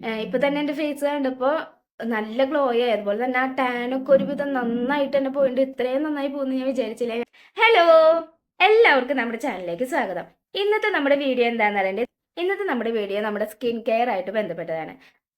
ഇപ്പൊ തന്നെ എന്റെ ഫേസ് കണ്ടപ്പോ നല്ല ഗ്ലോ ആയി. അതുപോലെ തന്നെ ആ ടാനൊക്കെ ഒരുവിധം നന്നായിട്ട് തന്നെ പോയിട്ട് ഇത്രയും നന്നായി പോകുന്നു ഞാൻ വിചാരിച്ചില്ല? ഹലോ എല്ലാവർക്കും നമ്മുടെ ചാനലിലേക്ക് സ്വാഗതം. ഇന്നത്തെ നമ്മുടെ വീഡിയോ എന്താണെന്ന് അറിയണ്ടേ? ഇന്നത്തെ നമ്മുടെ വീഡിയോ നമ്മുടെ സ്കിൻ കെയർ ആയിട്ട് ബന്ധപ്പെട്ടതാണ്.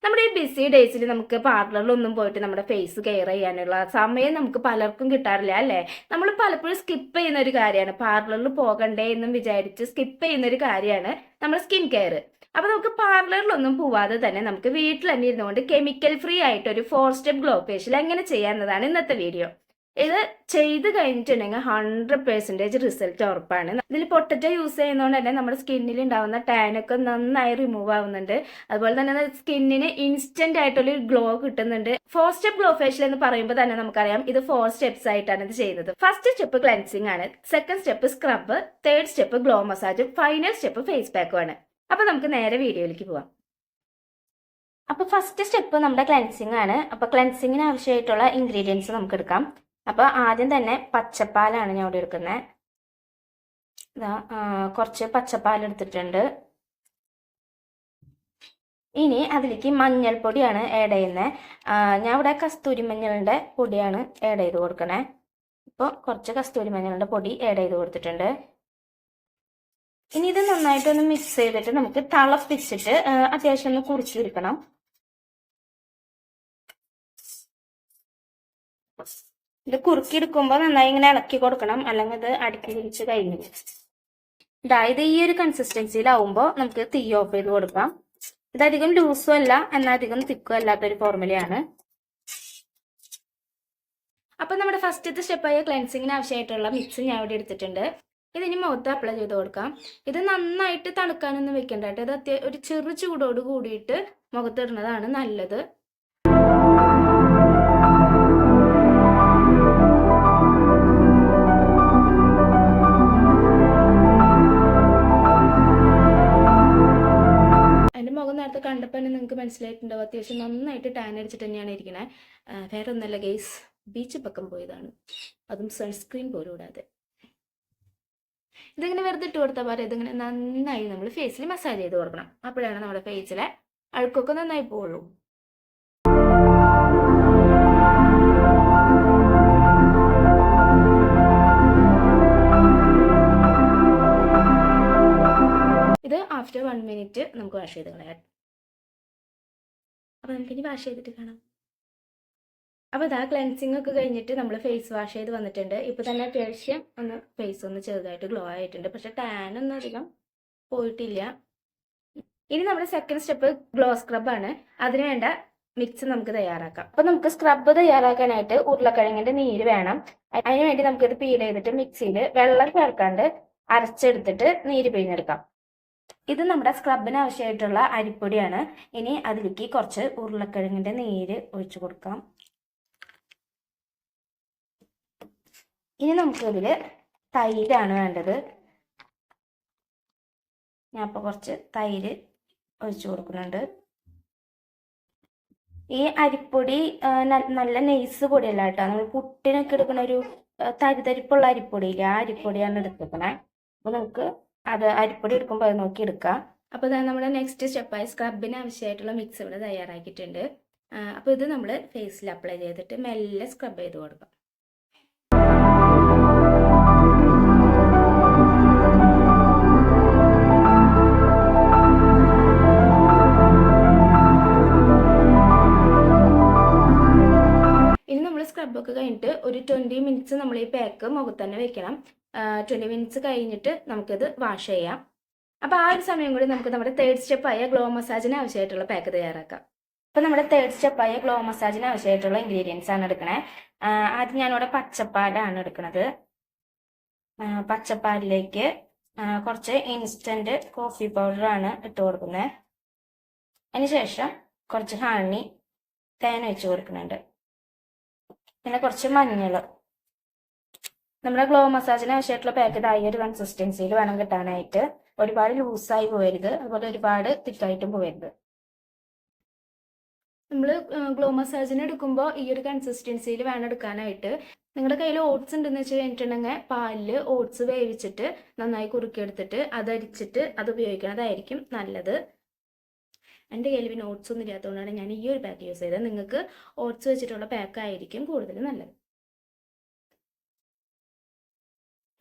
നമ്മുടെ ഈ ബിസി ഡേയ്സിൽ നമുക്ക് പാർലറിലൊന്നും പോയിട്ട് നമ്മുടെ ഫേസ് കെയർ ചെയ്യാനുള്ള സമയം നമുക്ക് പലർക്കും കിട്ടാറില്ല അല്ലേ? നമ്മൾ പലപ്പോഴും സ്കിപ്പ് ചെയ്യുന്ന ഒരു കാര്യമാണ്. പാർലറിൽ പോകണ്ടേ എന്നും വിചാരിച്ച് സ്കിപ്പ് ചെയ്യുന്ന ഒരു കാര്യമാണ് നമ്മുടെ സ്കിൻ കെയർ അപ്പൊ നമുക്ക് പാർലറിലൊന്നും പോവാതെ തന്നെ നമുക്ക് വീട്ടിൽ തന്നെ ഇരുന്നുകൊണ്ട് കെമിക്കൽ ഫ്രീ ആയിട്ട് ഒരു ഫോർ സ്റ്റെപ്പ് ഗ്ലോ ഫേഷ്യൽ എങ്ങനെ ചെയ്യാവുന്നതാണ് ഇന്നത്തെ വീഡിയോ ഇത് ചെയ്ത് കഴിഞ്ഞിട്ടുണ്ടെങ്കിൽ ഹൺഡ്രഡ് പെർസെന്റേജ് റിസൾട്ട് ഉറപ്പാണ്. ഇതിൽ പൊട്ടറ്റോ യൂസ് ചെയ്യുന്നതുകൊണ്ട് തന്നെ നമ്മുടെ സ്കിന്നിൽ ഉണ്ടാവുന്ന ടാനൊക്കെ നന്നായി റിമൂവ് ആവുന്നുണ്ട്. അതുപോലെ തന്നെ സ്കിന്നിന് ഇൻസ്റ്റന്റ് ആയിട്ടുള്ള ഗ്ലോ കിട്ടുന്നുണ്ട്. ഫോർ സ്റ്റെപ്പ് ഗ്ലോ ഫേഷ്യൽ എന്ന് പറയുമ്പോൾ തന്നെ നമുക്കറിയാം ഇത് ഫോർ സ്റ്റെപ്സ് ആയിട്ടാണ് ഇത് ചെയ്യുന്നത്. ഫസ്റ്റ് സ്റ്റെപ്പ് ക്ലൻസിങ് ആണ്. Second step scrub third step glow മസാജും final step face പാക്കും ആണ്. അപ്പൊ നമുക്ക് നേരെ വീഡിയോയിലേക്ക് പോവാം. അപ്പൊ ഫസ്റ്റ് സ്റ്റെപ്പ് നമ്മുടെ ക്ലെൻസിങ് ആണ്. അപ്പൊ ക്ലെൻസിങ്ങിന് ആവശ്യമായിട്ടുള്ള ഇൻഗ്രീഡിയൻസ് നമുക്ക് എടുക്കാം. അപ്പൊ ആദ്യം തന്നെ പച്ചപ്പാലാണ് ഞാൻ ഇവിടെ എടുക്കുന്നത്. ഇതാ കുറച്ച് പച്ചപ്പാൽ എടുത്തിട്ടുണ്ട്. ഇനി അതിലേക്ക് മഞ്ഞൾപ്പൊടിയാണ് ആഡ് ചെയ്യുന്നത്. ഞാൻ ഇവിടെ കസ്തൂരി മഞ്ഞളിന്റെ പൊടിയാണ് ആഡ് ചെയ്ത് കൊടുക്കണേ. ഇപ്പോൾ കുറച്ച് കസ്തൂരി മഞ്ഞളിന്റെ പൊടി ആഡ് ചെയ്ത് കൊടുത്തിട്ടുണ്ട്. ഇനി ഇത് നന്നായിട്ടൊന്ന് മിക്സ് ചെയ്തിട്ട് നമുക്ക് തിളപ്പിച്ചിട്ട് അത്യാവശ്യം ഒന്ന് കുറിച്ചെടുക്കണം ഇത് കുറുക്കിയെടുക്കുമ്പോൾ നന്നായി ഇങ്ങനെ ഇളക്കി കൊടുക്കണം. അല്ലെങ്കിൽ ഇത് അടുക്കി തിരിച്ച് കഴിഞ്ഞു. അതായത് ഈ ഒരു കൺസിസ്റ്റൻസിയിലാവുമ്പോൾ നമുക്ക് തീ ഓഫ് ചെയ്ത് കൊടുക്കാം. ഇതധികം ലൂസും അല്ല എന്നാൽ അധികം തിക്കും അല്ലാത്തൊരു ഫോർമുലയാണ് അപ്പൊ നമ്മുടെ ഫസ്റ്റത്തെ സ്റ്റെപ്പായ ക്ലെൻസിങ്ങിന് ആവശ്യമായിട്ടുള്ള മിക്സ് ഞാൻ ഇവിടെ എടുത്തിട്ടുണ്ട്. ഇതിനി മുഖത്ത് അപ്ലൈ ചെയ്ത് കൊടുക്കാം. ഇത് നന്നായിട്ട് തണുക്കാനൊന്നും വെക്കണ്ട കേട്ടോ. ഇത് ഒരു ചെറു ചൂടോട് കൂടിയിട്ട് മുഖത്തിടുന്നതാണ് നല്ലത്. എന്റെ മുഖം നേരത്തെ കണ്ടപ്പോൾ തന്നെ നിങ്ങൾക്ക് മനസ്സിലായിട്ടുണ്ടാവും. അത്യാവശ്യം നന്നായിട്ട് ടാൻ അടിച്ചിട്ട് തന്നെയാണ് ഇരിക്കണേ. വേറെ ഒന്നല്ല ഗെയ്സ് ബീച്ച് പക്കം പോയതാണ്. അതും സൺസ്ക്രീൻ പോലും ഇടാതെ. ഇതിങ്ങനെ വെറുതെ ഇട്ട് കൊടുത്താൽ പോലെ ഇതിങ്ങനെ നന്നായി നമ്മൾ ഫേസിൽ മസാജ് ചെയ്ത് കൊടുക്കണം. അപ്പോഴാണ് നമ്മുടെ ഫേസിലെ അഴുക്കൊക്കെ നന്നായി പോകുള്ളൂ ഇത് ആഫ്റ്റർ വൺ മിനിറ്റ് നമുക്ക് വാഷ് ചെയ്ത് കളയാം. അപ്പോൾ നമുക്കിനി വാഷ് ചെയ്തിട്ട് കാണാം. അപ്പോൾ ഇതാ ക്ലെൻസിങ് ഒക്കെ കഴിഞ്ഞിട്ട് നമ്മൾ ഫേസ് വാഷ് ചെയ്ത് വന്നിട്ടുണ്ട്. ഇപ്പോൾ തന്നെ അത്യാവശ്യം ഒന്ന് ഫേസ് ഒന്ന് ചെറുതായിട്ട് ഗ്ലോ ആയിട്ടുണ്ട്. പക്ഷെ ടാൻ ഒന്നും അധികം പോയിട്ടില്ല. ഇനി നമ്മുടെ സെക്കൻഡ് സ്റ്റെപ്പ് ഗ്ലോ സ്ക്രബാണ് അതിന് വേണ്ട മിക്സ് നമുക്ക് തയ്യാറാക്കാം. അപ്പോൾ നമുക്ക് സ്ക്രബ് തയ്യാറാക്കാനായിട്ട് ഉരുളക്കിഴങ്ങിന്റെ നീര് വേണം. അതിന് വേണ്ടി നമുക്കിത് പീൽ ചെയ്തിട്ട് മിക്സിയിൽ വെള്ളം ചേർക്കാണ്ട് അരച്ചെടുത്തിട്ട് നീര് പിഴിഞ്ഞെടുക്കാം. ഇത് നമ്മുടെ സ്ക്രബിന് ആവശ്യമായിട്ടുള്ള അരിപ്പൊടിയാണ്. ഇനി അതിലേക്ക് കുറച്ച് ഉരുളക്കിഴങ്ങിന്റെ നീര് ഒഴിച്ചു കൊടുക്കാം. ഇനി നമുക്കിതിൽ തൈരാണ് വേണ്ടത്. ഞാൻ അപ്പോൾ കുറച്ച് തൈര് ഒഴിച്ചു കൊടുക്കുന്നുണ്ട്. ഈ അരിപ്പൊടി നല്ല നെയ്സ് പൊടിയല്ല കേട്ടോ. നമ്മൾ പുട്ടിനൊക്കെ എടുക്കുന്ന ഒരു തരിതരിപ്പുള്ള അരിപ്പൊടിയില്ലേ ആ അരിപ്പൊടിയാണ് എടുത്തേക്കണേ. അപ്പോൾ നമുക്ക് അത് അരിപ്പൊടി എടുക്കുമ്പോൾ അത് നോക്കി എടുക്കാം. അപ്പോൾ ഇതാണ് നമ്മുടെ നെക്സ്റ്റ് സ്റ്റെപ്പായി സ്ക്രബിന് ആവശ്യമായിട്ടുള്ള മിക്സ് ഇവിടെ തയ്യാറാക്കിയിട്ടുണ്ട്. അപ്പോൾ ഇത് നമ്മൾ ഫേസിൽ അപ്ലൈ ചെയ്തിട്ട് മെല്ലെ സ്ക്രബ് ചെയ്ത് കൊടുക്കാം. ഒക്കെ കഴിഞ്ഞിട്ട് ഒരു ട്വന്റി മിനിറ്റ്സ് നമ്മൾ ഈ പാക്ക് മുഖത്ത് തന്നെ വെക്കണം ട്വന്റി മിനിറ്റ്സ് കഴിഞ്ഞിട്ട് നമുക്കിത് വാഷ് ചെയ്യാം. അപ്പോൾ ആ ഒരു സമയം കൂടി നമുക്ക് നമ്മുടെ തേർഡ് സ്റ്റെപ്പായ ഗ്ലോ മസാജിന് ആവശ്യമായിട്ടുള്ള പാക്ക് തയ്യാറാക്കാം. അപ്പോൾ നമ്മുടെ തേർഡ് സ്റ്റെപ്പായ ഗ്ലോ മസാജിന് ആവശ്യമായിട്ടുള്ള ഇൻഗ്രീഡിയൻസ് ആണ് എടുക്കണേ. ആദ്യം ഞാനിവിടെ പച്ചപ്പാലാണ് എടുക്കുന്നത് പച്ചപ്പാലിലേക്ക് കുറച്ച് ഇൻസ്റ്റന്റ് കോഫി പൗഡറാണ് ഇട്ട് കൊടുക്കുന്നത് അതിനുശേഷം കുറച്ച് ഹണി തേൻ വെച്ച് കൊടുക്കുന്നുണ്ട്. പിന്നെ കുറച്ച് മഞ്ഞൾ നമ്മുടെ ഗ്ലോ മസാജിന് ആവശ്യമായിട്ടുള്ള പാക്കറ്റ് ആയി ഒരു കൺസിസ്റ്റൻസിയിൽ വേണം കിട്ടാനായിട്ട്. ഒരുപാട് ലൂസായി പോകരുത് അതുപോലെ ഒരുപാട് തിക്കായിട്ടും പോകരുത് നമ്മൾ ഗ്ലോ മസാജിന് എടുക്കുമ്പോൾ ഈ ഒരു കൺസിസ്റ്റൻസിയിൽ വേണം എടുക്കാനായിട്ട്. നിങ്ങളുടെ കയ്യിൽ ഓട്സ് ഉണ്ടെന്ന് വെച്ച് കഴിഞ്ഞിട്ടുണ്ടെങ്കിൽ പാലിൽ ഓട്സ് വേവിച്ചിട്ട് നന്നായി കുറുക്കിയെടുത്തിട്ട് അതരിച്ചിട്ട് അത് ഉപയോഗിക്കുന്നതായിരിക്കും നല്ലത്. എന്റെ കയ്യിൽ പിന്നെ ഓട്സ് ഒന്നും ഇല്ലാത്തതുകൊണ്ടാണ് ഞാൻ ഈ ഒരു പാക്ക് യൂസ് ചെയ്തത്. നിങ്ങൾക്ക് ഓട്സ് വെച്ചിട്ടുള്ള പാക്ക് ആയിരിക്കും കൂടുതൽ നല്ലത്.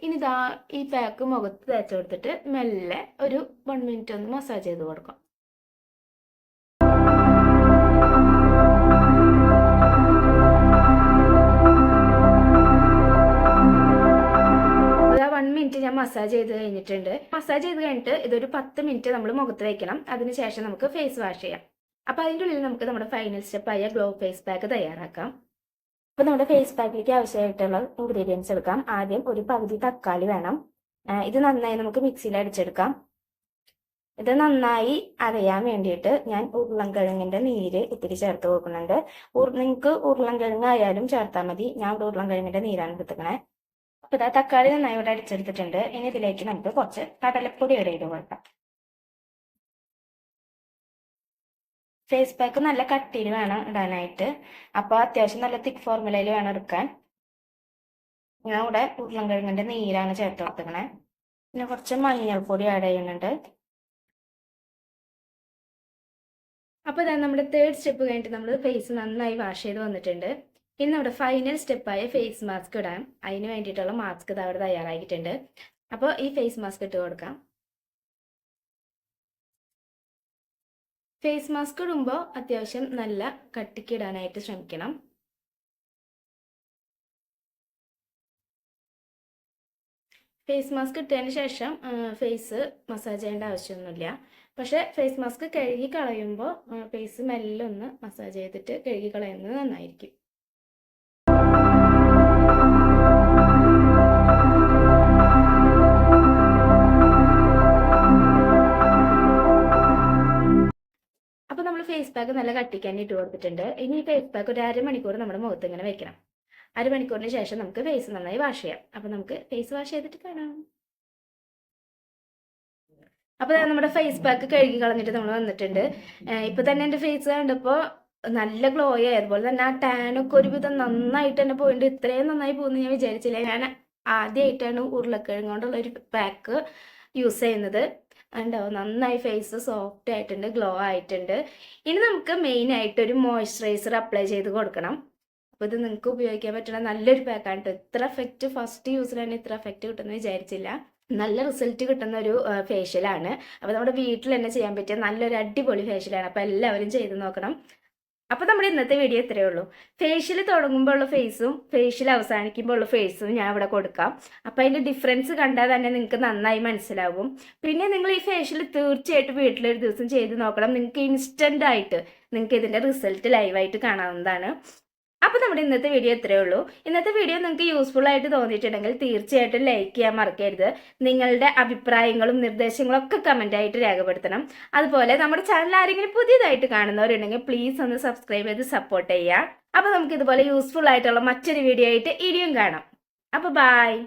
ഇനി ഇതാ ഈ പാക്ക് മുഖത്ത് തേച്ച് കൊടുത്തിട്ട് മെല്ലെ ഒരു വൺ മിനിറ്റ് ഒന്ന് മസാജ് ചെയ്ത് കൊടുക്കാം. മസാജ് ചെയ്ത് കഴിഞ്ഞിട്ടുണ്ട്. മസാജ് ചെയ്ത് കഴിഞ്ഞിട്ട് ഇതൊരു പത്ത് മിനിറ്റ് നമ്മൾ മുഖത്ത് വെക്കണം. അതിനുശേഷം നമുക്ക് ഫേസ് വാഷ് ചെയ്യാം. അപ്പോൾ അതിന്റെ ഉള്ളിൽ നമുക്ക് നമ്മുടെ ഫൈനൽ സ്റ്റെപ്പായ ഗ്ലോ ഫേസ് പാക്ക് തയ്യാറാക്കാം. അപ്പോൾ നമ്മുടെ ഫേസ് പാക്കിലേക്ക് ആവശ്യമായിട്ടുള്ള ഇൻഗ്രീഡിയൻസ് എടുക്കാം. ആദ്യം ഒരു പകുതി തക്കാളി വേണം. ഇത് നന്നായി നമുക്ക് മിക്സിയിൽ അടിച്ചെടുക്കാം. ഇത് നന്നായി അരയാൻ വേണ്ടിയിട്ട് ഞാൻ ഉരുളൻകിഴങ്ങിന്റെ നീര് ഇത്തിരി ചേർത്ത് കൊടുക്കുന്നുണ്ട്. നിങ്ങൾക്ക് ഉരുളൻകിഴങ്ങ് ആയാലും ചേർത്താൽ മതി. ഞാൻ ഇവിടെ ഉരുളൻകിഴങ്ങിന്റെ നീരാണ് എടുത്തുക്കണേ അപ്പൊ ഇതാ തക്കാളി നന്നായി ഇവിടെ അടിച്ചെടുത്തിട്ടുണ്ട്. ഇനി ഇതിലേക്ക് നമുക്ക് കുറച്ച് കടലപ്പൊടി ഇവിടെ ഇട്ട് കൊടുക്കാം. ഫേസ് പാക്ക് നല്ല കട്ടിയിൽ വേണം ഇടാനായിട്ട്. അപ്പൊ അത്യാവശ്യം നല്ല തിക്ക് ഫോർമുലയിൽ വേണം എടുക്കാൻ. ഞാൻ ഇവിടെ ഉരുളൻകിഴങ്ങിന്റെ നീരാണ് ചേർത്ത് കൊടുത്തിക്കണേ പിന്നെ കുറച്ച് മഞ്ഞൾപ്പൊടി ആഡ് ചെയ്യുന്നുണ്ട്. അപ്പോൾ ഇതാ നമ്മുടെ തേർഡ് സ്റ്റെപ്പ് കഴിഞ്ഞിട്ട് നമ്മൾ ഫേസ് നന്നായി വാഷ് ചെയ്ത് വന്നിട്ടുണ്ട്. ഇനി നമ്മുടെ ഫൈനൽ സ്റ്റെപ്പായ ഫേസ് മാസ്ക് ഇടാം അതിന് വേണ്ടിയിട്ടുള്ള മാസ്ക് ഇത് അവിടെ തയ്യാറാക്കിയിട്ടുണ്ട്. അപ്പോൾ ഈ ഫേസ് മാസ്ക് ഇട്ട് കൊടുക്കാം. ഫേസ് മാസ്ക് ഇടുമ്പോൾ അത്യാവശ്യം നല്ല കട്ടിക്ക് ഇടാനായിട്ട് ശ്രമിക്കണം. ഫേസ് മാസ്ക് ഇട്ടതിന് ശേഷം ഫേസ് മസാജ് ചെയ്യേണ്ട ആവശ്യമൊന്നുമില്ല. പക്ഷെ ഫേസ് മാസ്ക് കഴുകി കളയുമ്പോൾ ഫേസ് മെല്ലൊന്ന് മസാജ് ചെയ്തിട്ട് കഴുകി കളയുന്നത് നന്നായിരിക്കും. പാക്ക് നല്ല കട്ടിക്കാൻ ഇട്ട് കൊടുത്തിട്ടുണ്ട്. ഇനി ഈ ഫേസ് പാക്ക് ഒരു അരമണിക്കൂർ നമ്മുടെ മുഖത്ത് ഇങ്ങനെ വെക്കണം. അരമണിക്കൂറിന് ശേഷം നമുക്ക് ഫേസ് നന്നായി വാഷ് ചെയ്യാം. അപ്പോൾ നമുക്ക് ഫേസ് വാഷ് ചെയ്തിട്ട് കാണാം. അപ്പോൾ നമ്മുടെ ഫേസ് പാക്ക് കഴുകി കളഞ്ഞിട്ട് നമ്മൾ വന്നിട്ടുണ്ട്. ഇപ്പൊ തന്നെ എന്റെ ഫേസ് കണ്ടപ്പോൾ നല്ല ഗ്ലോ ആയി. അതുപോലെ തന്നെ ആ ടാനൊക്കെ ഒരുവിധം നന്നായിട്ട് തന്നെ പോയിട്ടുണ്ട് ഇത്രയും നന്നായി പോകുന്നു ഞാൻ വിചാരിച്ചില്ല. ഞാൻ ആദ്യമായിട്ടാണ് ഉരുളക്കിഴങ്ങ് കൊണ്ടുള്ള ഒരു പാക്ക് യൂസ് ചെയ്യുന്നത്. ഉണ്ടോ നന്നായി ഫേസ് സോഫ്റ്റ് ആയിട്ടുണ്ട് ഗ്ലോ ആയിട്ടുണ്ട്. ഇനി നമുക്ക് മെയിൻ ആയിട്ട് ഒരു മോയ്സ്ചറൈസർ അപ്ലൈ ചെയ്ത് കൊടുക്കണം. അപ്പോൾ ഇത് നിങ്ങൾക്ക് ഉപയോഗിക്കാൻ പറ്റുന്ന നല്ലൊരു പാക്കാണ് കേട്ടോ ഇത്ര എഫക്റ്റ് ഫസ്റ്റ് യൂസിൽ തന്നെ ഇത്ര എഫക്റ്റ് കിട്ടുമെന്ന് വിചാരിച്ചില്ല. നല്ല റിസൾട്ട് കിട്ടുന്ന ഒരു ഫേഷ്യലാണ് അപ്പോൾ നമ്മുടെ വീട്ടിൽ തന്നെ ചെയ്യാൻ പറ്റിയ നല്ലൊരു അടിപൊളി ഫേഷ്യലാണ് അപ്പോൾ എല്ലാവരും ചെയ്ത് നോക്കണം. അപ്പോൾ നമ്മുടെ ഇന്നത്തെ വീഡിയോ ഇത്രയേ ഉള്ളൂ. ഫേഷ്യൽ തുടങ്ങുമ്പോൾ ഉള്ള ഫേസും ഫേഷ്യൽ അവസാനിക്കുമ്പോൾ ഉള്ള ഫേസും ഞാൻ ഇവിടെ കൊടുക്കാം. അപ്പോൾ അതിന്റെ ഡിഫറൻസ് കണ്ടാൽ തന്നെ നിങ്ങൾക്ക് നന്നായി മനസ്സിലാകും പിന്നെ നിങ്ങൾ ഈ ഫേഷ്യൽ തീർച്ചയായിട്ടും വീട്ടിലൊരു ദിവസം ചെയ്ത് നോക്കണം. നിങ്ങൾക്ക് ഇൻസ്റ്റന്റ് ആയിട്ട് നിങ്ങൾക്ക് ഇതിന്റെ റിസൾട്ട് ലൈവായിട്ട് കാണാവുന്നതാണ്. അപ്പോൾ നമ്മുടെ ഇന്നത്തെ വീഡിയോ ഇത്രയേ ഉള്ളൂ. ഇന്നത്തെ വീഡിയോ നിങ്ങൾക്ക് യൂസ്ഫുൾ ആയിട്ട് തോന്നിയിട്ടുണ്ടെങ്കിൽ തീർച്ചയായിട്ടും ലൈക്ക് ചെയ്യാൻ മറക്കരുത്. നിങ്ങളുടെ അഭിപ്രായങ്ങളും നിർദ്ദേശങ്ങളും ഒക്കെ കമന്റ് ആയിട്ട് രേഖപ്പെടുത്തണം. അതുപോലെ നമ്മുടെ ചാനൽ ആരെങ്കിലും പുതിയതായിട്ട് കാണുന്നവരുണ്ടെങ്കിൽ പ്ലീസ് ഒന്ന് സബ്സ്ക്രൈബ് ചെയ്ത് സപ്പോർട്ട് ചെയ്യുക. അപ്പോൾ നമുക്ക് ഇതുപോലെ യൂസ്ഫുൾ ആയിട്ടുള്ള മറ്റൊരു വീഡിയോ ആയിട്ട് ഇനിയും കാണാം. അപ്പോൾ ബായ്